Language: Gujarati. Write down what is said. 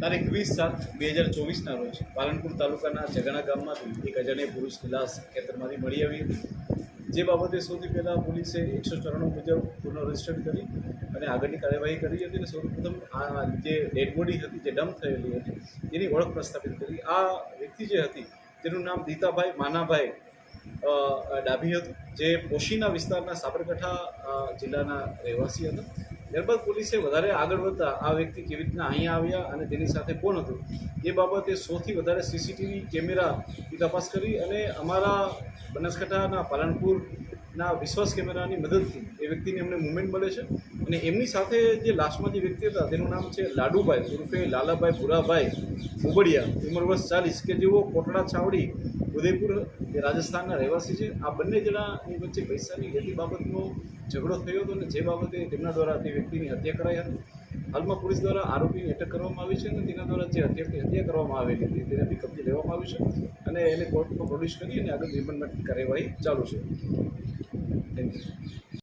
તારીખ વીસ સાત બે હજાર ચોવીસના રોજ પાલનપુર તાલુકાના જગાણા ગામમાંથી એક અજાણ્ય પુરુષ લાશ ખેતરમાંથી મળી આવી. હતી જે બાબતે સૌથી પહેલાં પોલીસે એકસો ચોરાણું મુજબ ગુનો રજિસ્ટર કરી અને આગળની કાર્યવાહી કરી હતી અને સૌપ્રથમ આ જે ડેડ બોડી હતી, જે ડમ્પ થયેલી હતી, એની ઓળખ પ્રસ્થાપિત કરી. આ વ્યક્તિ જે હતી તેનું નામ દીતાભાઈ માનાભાઈ ડાભી હતું, જે પોશીના વિસ્તારના સાબરકાંઠા જિલ્લાના રહેવાસી હતા. ત્યારબાદ પોલીસે વધારે આગળ વધતા આ વ્યક્તિ કેવી રીતના અહીંયા આવ્યા અને તેની સાથે કોણ હતું? એ બાબતે સૌથી વધારે સીસીટીવી કેમેરાની તપાસ કરી અને અમારા બનાસકાંઠાના પાલનપુરના વિશ્વાસ કેમેરાની મદદથી. એ વ્યક્તિને અમને મુવમેન્ટ મળે છે. અને એમની સાથે જે લાસ્ટમાં જે વ્યક્તિ હતા, તેનું નામ છે લાડુભાઈ ઉર્ફે લાલાભાઈ ભુરાભાઈ ઉબડિયા. ઉંમર વર્ષ ચાલીસ. કે જેઓ કોટડા, છાવડી, ઉદયપુર એ રાજસ્થાનના રહેવાસી છે, આ બંને જણાની વચ્ચે પૈસાની લેતી બાબતનો ઝઘડો થયો હતો અને જે બાબતે તેમના દ્વારા તે વ્યક્તિની હત્યા કરાઈ હતી. હાલમાં પોલીસ દ્વારા આરોપીની અટક કરવામાં આવી છે અને તેના દ્વારા જે હત્યાની હત્યા કરવામાં આવેલી હતી, તેનાથી કબજે લેવામાં આવ્યું છે અને એને કોર્ટમાં પ્રોડ્યુસ કરી અને આગળ રિમાન્ડની કાર્યવાહી ચાલુ છે. Gracias.